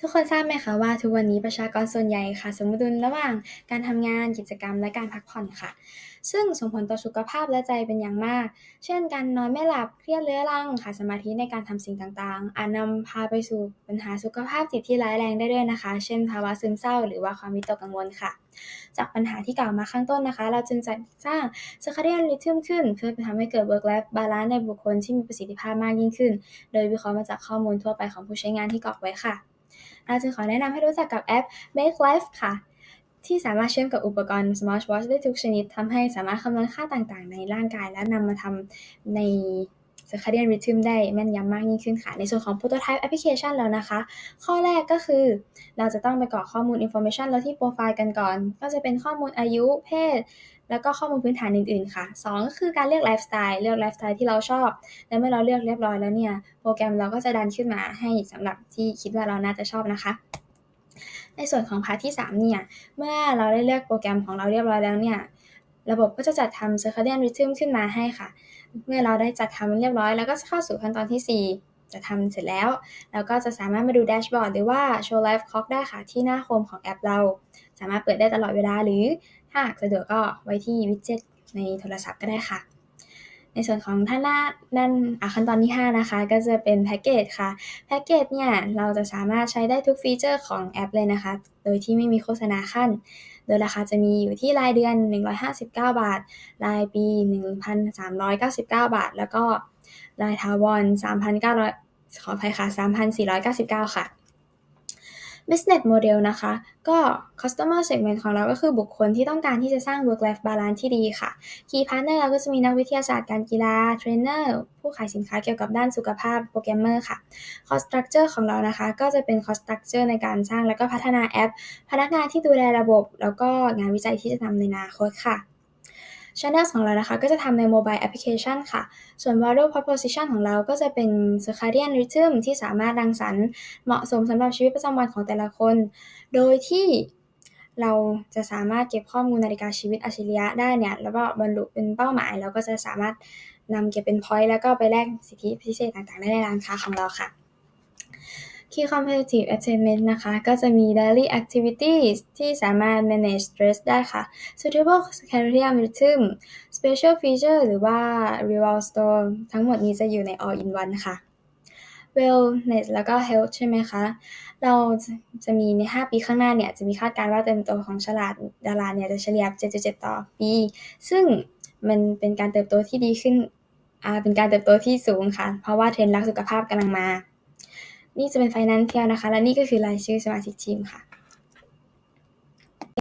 ทุกคนทราบไหมคะว่าทุกวันนี้ประชากรส่วนใหญ่ขาดสมดุลระหว่างการทำงานกิจกรรมและการพักผ่อนค่ะ ซึ่งส่งผลต่อสุขภาพและใจเป็นอย่างมาก เช่น การนอนไม่หลับเครียดเรื้อรังขาดสมาธิในการทำสิ่งต่างๆ อาจนำพาไปสู่ปัญหาสุขภาพจิตที่ร้ายแรงได้ด้วยนะคะ เช่น ภาวะซึมเศร้า หรือว่าความวิตกกังวลค่ะ จากปัญหาที่กล่าวมาข้างต้นนะคะ เราจึงจัดสร้าง Circadian Rhythm ขึ้น เพื่อทำให้เกิด Work Life Balance ในบุคคลที่มีประสิทธิภาพมากยิ่งขึ้น โดยวิเคราะห์มาจากข้อมูลทั่วไปของผู้ใช้งานที่กรอกไว้ค่ะ เราจึงขอแนะนำให้รู้จักกับแอป Make Life ค่ะ ที่สามารถเชื่อมกับอุปกรณ์ Smartwatch ได้ทุกชนิดทำให้สามารถคำนวณค่าต่างๆ ในร่างกาย และนำมาทำใน Circadian Rhythm ได้แม่นยำมากยิ่งขึ้นค่ะ ในส่วนของ Prototype Application แล้วนะคะ ข้อแรกก็คือ เราจะต้องไปกรอกข้อมูล Information เราที่โปรไฟล์กันก่อน ก็จะเป็นข้อมูลอายุเพศ แล้วก็ข้อมูลพื้นฐานอื่นๆ ค่ะ 2 ก็คือการเลือกไลฟ์สไตล์เลือกไลฟ์สไตล์ที่เราชอบ และเมื่อเราเลือกเรียบร้อยแล้วเนี่ย โปรแกรมเราก็จะดันขึ้นมาให้สำหรับที่คิดว่าเราน่าจะชอบนะคะ ในส่วนของพาร์ทที่ 3 เนี่ย เมื่อเราได้เลือกโปรแกรมของเราเรียบร้อยแล้วเนี่ย ระบบก็จะจัดทำ Circadian Rhythm ขึ้นมาให้ค่ะ เมื่อเราได้จัดทำเรียบร้อย แล้วก็จะเข้าสู่ขั้นตอนที่ 4จะทำเสร็จแล้วเราก็จะสามารถมาดูแดชบอร์ดหรือว่า Show Live Clock ได้ค่ะที่หน้าโฮมของแอปเรา สามารถเปิดได้ตลอดเวลาหรือถ้าหากสะดวกก็ไว้ที่วิดเจ็ตในโทรศัพท์ก็ได้ค่ะ ในส่วนของท่านหน้าด้านขั้นตอนที่ 5 นะคะ ก็จะเป็นแพ็กเกจค่ะ แพ็กเกจเนี่ย เราจะสามารถใช้ได้ทุกฟีเจอร์ของแอปเลยนะคะ โดยที่ไม่มีโฆษณาขั้น โดยราคาจะมีอยู่ที่รายเดือน 159 บาท รายปี 1,399 บาท แล้วก็รายทาวร3,900ขออภัยค่ะ3,499 ค่ะ business model นะคะ ก็ customer segment ของเราก็คือบุคคลที่ต้องการที่จะสร้าง work life balance ที่ดีค่ะ key partner เราก็จะมีนักวิทยาศาสตร์การกีฬา เทรนเนอร์ ผู้ขายสินค้าเกี่ยวกับด้านสุขภาพ โปรแกรมเมอร์ค่ะ cost structure ของเรานะคะ ก็จะเป็น cost structure ในการสร้างและก็พัฒนาแอป พนักงานที่ดูแลระบบ แล้วก็งานวิจัยที่จะทำในอนาคตค่ะ Channel ของเรานะคะก็จะทำใน Mobile Application ค่ะ ส่วน Value Proposition ของเราก็จะเป็น Circadian Rhythm ที่สามารถรังสรรค์เหมาะสมสำหรับชีวิตประจำวันของแต่ละคน โดยที่เราจะสามารถเก็บข้อมูลนาฬิกาชีวิตอัจฉริยะได้เนี่ย แล้วก็บรรลุเป็นเป้าหมายเราก็จะสามารถนำเก็บเป็น point แล้วก็ไปแลกสิทธิพิเศษต่างๆ ได้ในร้านค้าของเราค่ะ Key Competitive Attainment นะคะ ก็จะมี Daily Activities ที่สามารถ manage stress ได้ค่ะ Suitable Circadian Rhythm Special Feature หรือว่า Reward Store ทั้งหมดนี้จะอยู่ใน All in One ค่ะ Wellness แล้วก็ Health ใช่ไหมคะ เราจะมีใน 5 ปีข้างหน้าเนี่ย จะมีคาดการณ์ว่าเติบโตของฉลาดดาราเนี่ย จะเฉลี่ย 7.7 ต่อปี ซึ่งมันเป็นการเติบโตที่ดีขึ้น เป็นการเติบโตที่สูงค่ะ เพราะว่าเทรนด์รักสุขภาพกำลังมา นี่จะเป็นไฟแนนซ์เทียนะคะ และนี่ก็คือรายชื่อสมาชิกทีมค่ะ